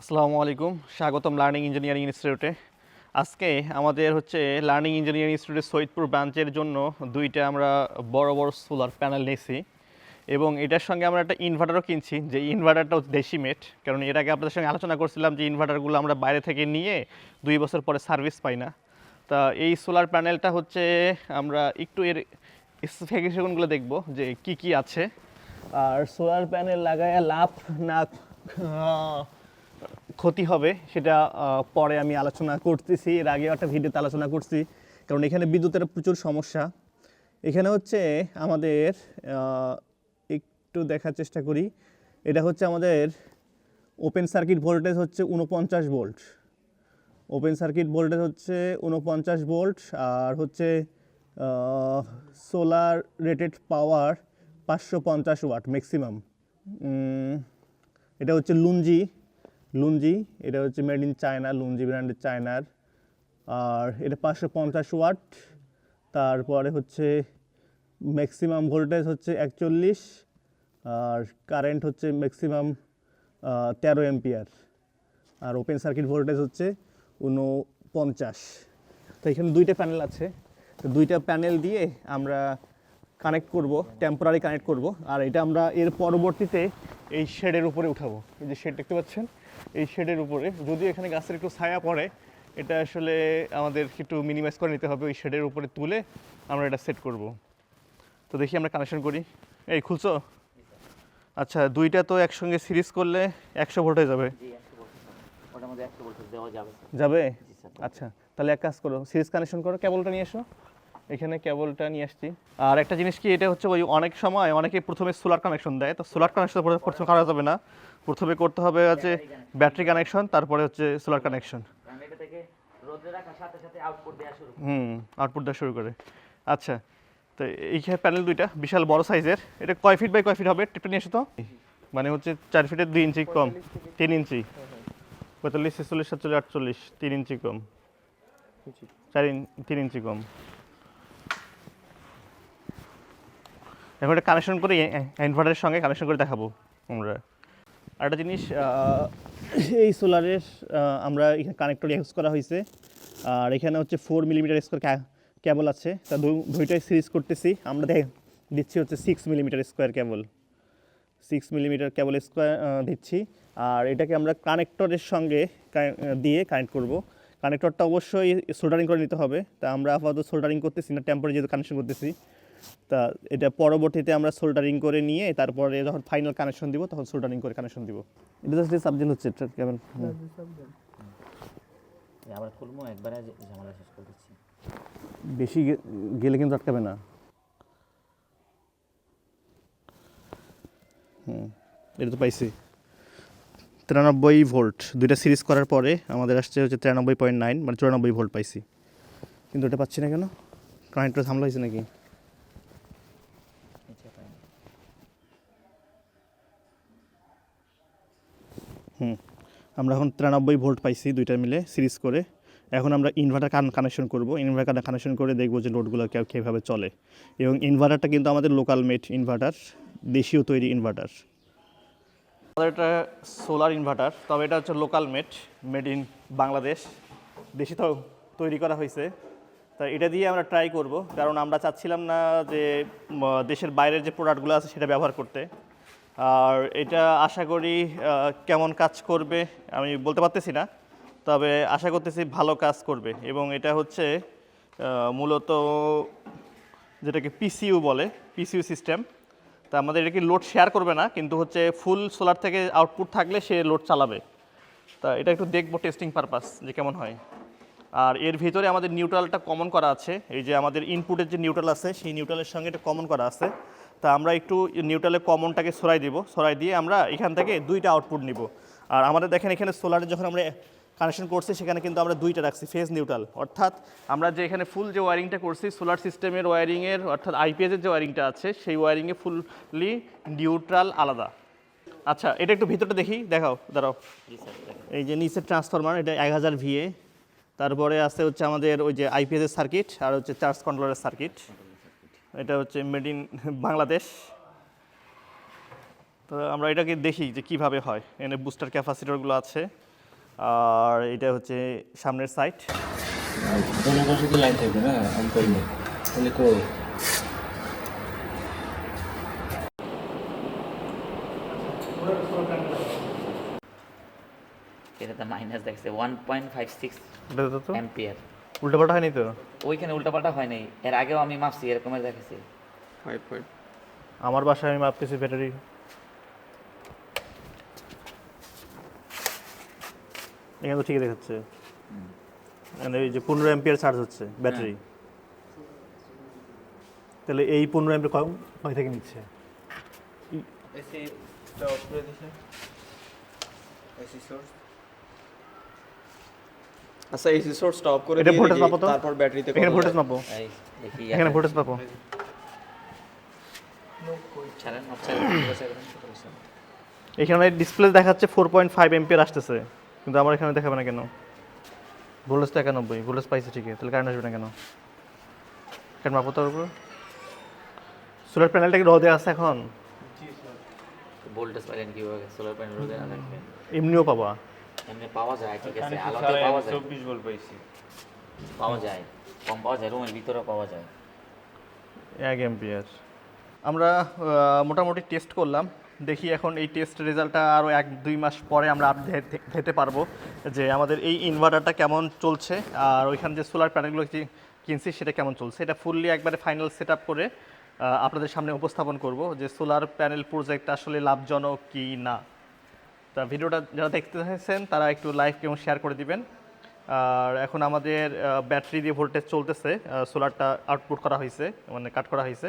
আসসালামু আলাইকুম। স্বাগতম লার্নিং ইঞ্জিনিয়ারিং ইনস্টিটিউটে আজকে আমাদের হচ্ছে লার্নিং ইঞ্জিনিয়ারিং ইনস্টিটিউটের সৈয়দপুর ব্রাঞ্চের জন্য দুইটা আমরা বড় বড় সোলার প্যানেল নিয়েছি। এবং এটার সঙ্গে আমরা একটা ইনভার্টারও কিনছি, যে ইনভার্টারটা হচ্ছে দেশি মেট কারণ এর আগে আপনাদের সঙ্গে আলোচনা করছিলাম যে ইনভার্টারগুলো আমরা বাইরে থেকে নিয়ে দুই বছর পরে সার্ভিস পাই না। তা এই সোলার প্যানেলটা হচ্ছে আমরা একটু এর স্পেসিফিকেশনগুলো দেখব যে কি কি আছে। আর সোলার প্যানেল লাগায় লাভ না ক্ষতি হবে, সেটা পরে আমি আলোচনা করতেছি। এর আগে একটা ভিডিওতে আলোচনা করছি, কারণ এখানে বিদ্যুতের প্রচুর সমস্যা। এখানে হচ্ছে আমাদের একটু দেখার চেষ্টা করি। এটা হচ্ছে আমাদের ওপেন সার্কিট ভোল্টেজ হচ্ছে উনপঞ্চাশ ভোল্ট ওপেন সার্কিট ভোল্টেজ হচ্ছে উনপঞ্চাশ ভোল্ট আর হচ্ছে সোলার রেটেড পাওয়ার পাঁচশো পঞ্চাশ ওয়াট ম্যাক্সিমাম এটা হচ্ছে লুঞ্জি। লুঞ্জি, এটা হচ্ছে মেড ইন চায়না লুঞ্জি ব্র্যান্ডের চায়নার আর এটা পাঁচশো পঞ্চাশ ওয়াট। তারপরে হচ্ছে ম্যাক্সিমাম ভোল্টেজ হচ্ছে একচল্লিশ। আর কারেন্ট হচ্ছে ম্যাক্সিমাম তেরো এম্পিয়ার আর ওপেন সার্কিট ভোল্টেজ হচ্ছে উনপঞ্চাশ তো এখানে দুইটা প্যানেল আছে। তো দুইটা প্যানেল দিয়ে আমরা কানেক্ট করব টেম্পোরারি কানেক্ট করব। আর এটা আমরা এর পরবর্তীতে এই শেডের উপরে উঠাবো। এই যে শেড দেখতে পাচ্ছেন? এই শেডের উপরে। যদি এখানে গাছের একটু ছায়া পড়ে এটা আসলে আমাদের একটু মিনিমাইজ করে নিতে হবে ওই শেডের উপরে তুলে আমরা এটা সেট করব। তো দেখি আমরা কানেকশন করি। এই খুলছো? আচ্ছা দুইটা তো একসঙ্গে সিরিজ করলে একশো ভোল্ট হয়ে যাবে। যাবে। আচ্ছা তাহলে এক কাজ করো সিরিজ কানেকশন করো কেবলটা নিয়ে এসো। এখানে কেবলটা নিয়ে আসছি। আর একটা জিনিস কি এটা হচ্ছে ওই অনেক সময় অনেকে প্রথমে সোলার কানেকশন দেয়। তো সোলার কানেকশন প্রথমে করা যাবে না। প্রথমে করতে হবে হচ্ছে ব্যাটারি কানেকশন তারপরে হচ্ছে সোলার কানেকশন। হুম আউটপুট দেওয়া শুরু করে। আচ্ছা তো এইখানে প্যানেল দুইটা বিশাল বড় সাইজের এটা কয় ফিট বাই কয় ফিট হবে? টিপটা নিয়ে এসো তো। মানে হচ্ছে চার ফিটের দুই ইঞ্চি কম তিন ইঞ্চি পঁয়তাল্লিশ ছেচল্লিশ সাতচল্লিশ আটচল্লিশ তিন ইঞ্চি কম। চার তিন ইঞ্চি কম। এখন এটা কানেকশন করে ইনভার্টারের সঙ্গে কানেকশন করে দেখাবো আমরা। আরেকটা জিনিস এই সোলারের আমরা এখানে কানেক্টর ইউজ করা হয়েছে। আর এখানে হচ্ছে ফোর মিলিমিটার স্কোয়ার কেবল আছে। তা দুইটাই সিরিজ করতেছি। আমরা দেখ- দিচ্ছি হচ্ছে six millimetre square cable six millimetre cable square দিচ্ছি। আর এটাকে আমরা কানেক্টরের সঙ্গে দিয়ে কানেক্ট করব। কানেক্টরটা অবশ্যই সোল্ডারিং করে নিতে হবে। তা আমরা আপাতত সোল্ডারিং করতেছি না টেম্পোরারি যেহেতু কানেকশন করতেছি। তা এটা পরবর্তীতে আমরা সোল্ডারিং করে নিয়ে তারপরে যখন ফাইনাল কানেকশন দিব তখন সোল্ডারিং করে কানেকশন দিব। এটা জাস্ট সাবজেক্ট হচ্ছে এটা কেমন? আবার খুলবো একবারে যে- ঝামেলা শেষ করে দিচ্ছি। বেশি গে- গেলে কিন্তু আটকাবে না। হুম এটা তো পাইছি। তিরানব্বই ভোল্ট দুইটা সিরিজ করার পরে আমাদের আসছে হচ্ছে তিরানব্বই পয়েন্ট নাইন মানে চুরানব্বই ভোল্ট পাইছি। কিন্তু এটা পাচ্ছি না কেন? কারেন্টটা ঝামেলা হয়েছে নাকি নিচে পাই না। হুম। আমরা এখন তিরানব্বই ভোল্ট পাইছি দুইটা মিলে সিরিজ করে। এখন আমরা ইনভার্টার কান কানেকশন করব। ইনভার্টার কানেকশন করে দেখব যে লোডগুলো কীভাবে চলে। এবং ইনভার্টারটা কিন্তু আমাদের লোকাল মেড ইনভার্টার দেশীয় তৈরি ইনভার্টার আমাদের এটা সোলার ইনভার্টার তবে এটা হচ্ছে local made made in Bangladesh. দেশি তো তৈরি করা হয়েছে তা এটা দিয়ে আমরা ট্রাই করব। কারণ আমরা চাচ্ছিলাম না যে দেশের বাইরের যে প্রোডাক্টগুলো আছে সেটা ব্যবহার করতে। আর এটা আশা করি কেমন কাজ করবে আমি বলতে পারতেছি না, তবে আশা করতেছি ভালো কাজ করবে এবং এটা হচ্ছে মূলত যেটাকে পিসিইউ বলে, পিসিইউ সিস্টেম। তা আমাদের এটা কি লোড শেয়ার করবে না, কিন্তু হচ্ছে ফুল সোলার থেকে আউটপুট থাকলে সে লোড চালাবে। তা এটা একটু দেখব টেস্টিং পারপাস যে কেমন হয়। আর এর ভিতরে আমাদের নিউট্রালটা কমন করা আছে, এই যে আমাদের ইনপুটের যে নিউট্রাল আছে, সেই নিউট্রালের সঙ্গে এটা কমন করা আছে। তা আমরা একটু নিউট্রালের কমনটাকে সরাই দিব সরাই দিয়ে আমরা এখান থেকে দুইটা আউটপুট নিব। আর আমাদের দেখেন এখানে সোলারে যখন আমরা কানেকশন করছি সেখানে কিন্তু আমরা দুইটা রাখছি ফেজ নিউট্রাল অর্থাৎ আমরা যে এখানে ফুল যে ওয়ারিংটা করছি সোলার সিস্টেমের ওয়ারিংয়ের অর্থাৎ আইপিএসের যে ওয়ারিংটা আছে সেই ওয়ারিংয়ে ফুললি নিউট্রাল আলাদা। আচ্ছা এটা একটু ভিতরটা দেখি দেখাও দাঁড়াও। এই যে নিচের ট্রান্সফরমার এটা এক হাজার ভিএ তারপরে আছে হচ্ছে আমাদের ওই যে আইপিএসের সার্কিট আর হচ্ছে চার্জ কন্ট্রোলারের সার্কিট এটা হচ্ছে মেড ইন বাংলাদেশ। তো আমরা এটাকে দেখি যে কীভাবে হয়। এখানে বুস্টার ক্যাপাসিটরগুলো আছে। আর এটা হচ্ছে সামনের তো লাইন থাকবে না অন করলে তাহলে কই এটাতে মাইনাস দেখছে ওয়ান পয়েন্ট ফাইভ সিক্স এটা তো তো? অ্যাম্পিয়ার উল্টোপাল্টা হয়নি তো? ওইখানে উল্টাপাল্টা হয় নাই। এর আগেও আমি মাপছি এরকমের দেখেছি আমার বাসায় আমি মাপতেছি ব্যাটারি। এখানে তো ঠিকই দেখাচ্ছে। মানে এই যে পনেরো এম্পিয়ার চার্জ হচ্ছে ব্যাটারি। তাহলে এই পনেরো এম্পিয়ার কম কয় থেকে নিচ্ছে? এসি অফ করে দিছে। এসি সোর্স আচ্ছা এসি সোর্স স্টপ করে এটা দেখি, মাপো তো। তারপর ব্যাটারিতে এখানে ভোল্টেজ মাপো। এই দেখি এখানে ভোল্টেজ মাপো। ছাড়েন মাপ? এখানে ডিসপ্লে দেখাচ্ছে ফোর পয়েন্ট ফাইভ এম্পিয়ার আসতেছে। কিন্তু আমার এখানে দেখাবে না কেন? ভোল্টেজ তো একানব্বই ভোল্টেজ পাইছে ঠিকই তাহলে কারেন্ট আসবে না কেন? কারেন্ট মাপো তার উপর সোলার প্যানেলটা কি রদে আছে এখন? ভোল্টেজ পাইলেন কীভাবে? সোলার প্যানেল রোদে না এমনিও পাবা। এমনি পাওয়া যায় ঠিক আছে? আলোতে পাওয়া যায়। চব্বিশ ভোল্ট পাইছি। পাওয়া যায় কম পাওয়া যায় রুমের ভিতরে পাওয়া যায়। এক এম্পিয়ার আমরা মোটামুটি টেস্ট করলাম। দেখি এখন এই টেস্ট রেজাল্টটা আরও এক দুই মাস পরে আমরা আপডেট দিতে পারব যে আমাদের এই ইনভার্টারটা কেমন চলছে আর ওইখান যে সোলার প্যানেলগুলো কি- কিনছি সেটা কেমন চলছে। এটা ফুললি একবারে ফাইনাল সেট আপ করে আপনাদের সামনে উপস্থাপন করব যে সোলার প্যানেল প্রজেক্ট আসলে লাভজনক কি না। তা ভিডিওটা যারা দেখতে চাইছেন তারা একটু লাইক এবং শেয়ার করে দিবেন। আর এখন আমাদের ব্যাটারি দিয়ে ভোল্টেজ চলতেছে সোলারটা আউটপুট করা হয়েছে মানে কাট করা হয়েছে।